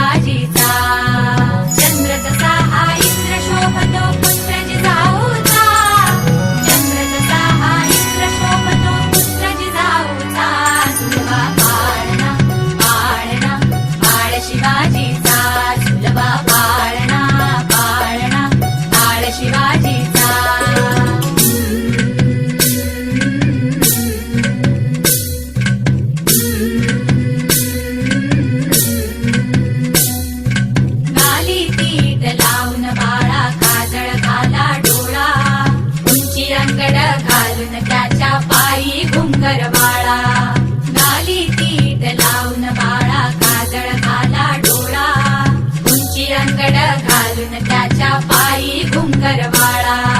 शिवाजीचा चंद्र तसा हा इंद्र शोभतो पुत्रजी जाऊचा चंद्र तसा हा इंद्र शोभतो पुत्रजी सुलभा उंची घालून त्याच्या पायी घुंगर बाळा. गाली तीट लावून बाळा काजळ घाला डोळा. उंची अंगड घालून त्याच्या पायी घुंगर बाळा.